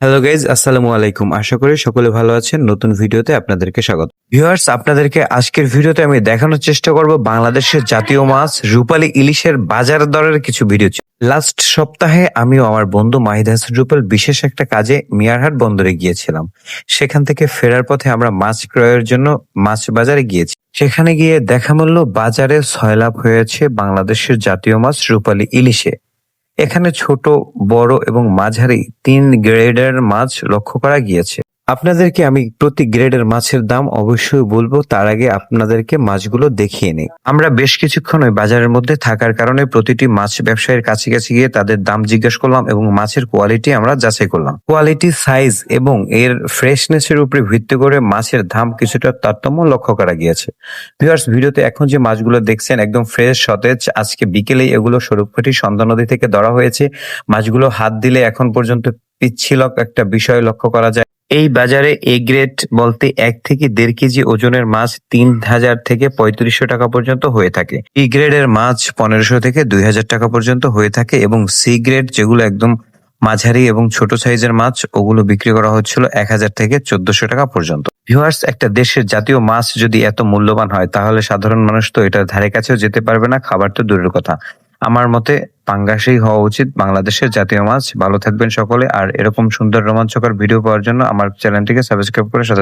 Hello guys আসসালামু আলাইকুম আশা করি সকলে ভালো আছেন। নতুন ভিডিওতে আপনাদেরকে স্বাগত। ভিউয়ার্স আপনাদেরকে আজকের ভিডিওতে আমি দেখানোর চেষ্টা করব বাংলাদেশের জাতীয় মাছ রূপালী ইলিশের বাজার দরের কিছু ভিডিও লাস্ট সপ্তাহে আমিও আমার বন্ধু মাহিদ হাসান রূপাল বিশেষ একটা কাজে মিয়ারহাট বন্দরে গিয়েছিলাম। সেখান থেকে ফেরার পথে আমরা মাছ ক্রয়ের জন্য মাছ বাজারে গিয়েছি। সেখানে গিয়ে দেখা মূল্য বাজারে ছয়লাভ হয়েছে বাংলাদেশের জাতীয় মাছ রূপালী ইলিশে। এখানে ছোট বড় এবং মাঝারি তিন গ্রেডের মাছ লক্ষ্য করা গিয়েছে। আপনাদেরকে আমি প্রতি গ্রেডের মাছের দাম অবশ্যই বলব, তার আগে আপনাদেরকে মাছগুলো দেখিয়ে নিই। আমরা বেশ কিছুক্ষণ ওই বাজারের মধ্যে থাকার কারণে প্রতিটি মাছ ব্যবসায়ীর কাছে কাছে গিয়ে তাদের দাম জিজ্ঞেস করলাম এবং মাছের কোয়ালিটি আমরা যাচাই করলাম। কোয়ালিটি সাইজ এবং এর ফ্রেশনেসের উপরে ভিত্তি করে মাছের দাম কিছুটা তারতম্য লক্ষ্য করা গিয়েছে। ভিউয়ার্স ভিডিওতে এখন যে মাছগুলো দেখছেন একদম ফ্রেশ সতেজ, আজকে বিকেলেই এগুলো স্বরূপকাঠি সন্ধ্যা নদী থেকে ধরা হয়েছে। মাছগুলো হাত দিলে এখন পর্যন্ত পিচ্ছিলক একটা বিষয় লক্ষ্য করা যায়। এই বাজারে এ গ্রেড বলতে এক থেকে দেড় কেজি ওজনের মাছ তিন হাজার থেকে পঁয়ত্রিশশো টাকা পর্যন্ত হয়ে থাকে। বি গ্রেডের মাছ পনেরোশো থেকে দুই হাজার টাকা পর্যন্ত হয়ে থাকে এবং সি গ্রেড যেগুলো একদম মাঝারি এবং ছোট সাইজের মাছ, ওগুলো বিক্রি করা হচ্ছিল এক হাজার থেকে চোদ্দশো টাকা পর্যন্ত। ভিউয়ার্স, একটা দেশের জাতীয় মাছ যদি এত মূল্যবান হয়, তাহলে সাধারণ মানুষ তো এটার ধারে কাছেও যেতে পারবে না, খাবার তো দূরের কথা। আমার মতে পাঙ্গাসেই হওয়া উচিত। বাংলাদেশের জাতীয় মাছ, ভালো থাকবেন সকলে। আর এরকম সুন্দর রোমাঞ্চকর ভিডিও পাওয়ার জন্য আমার চ্যানেলটিকে সাবস্ক্রাইব করে সাথে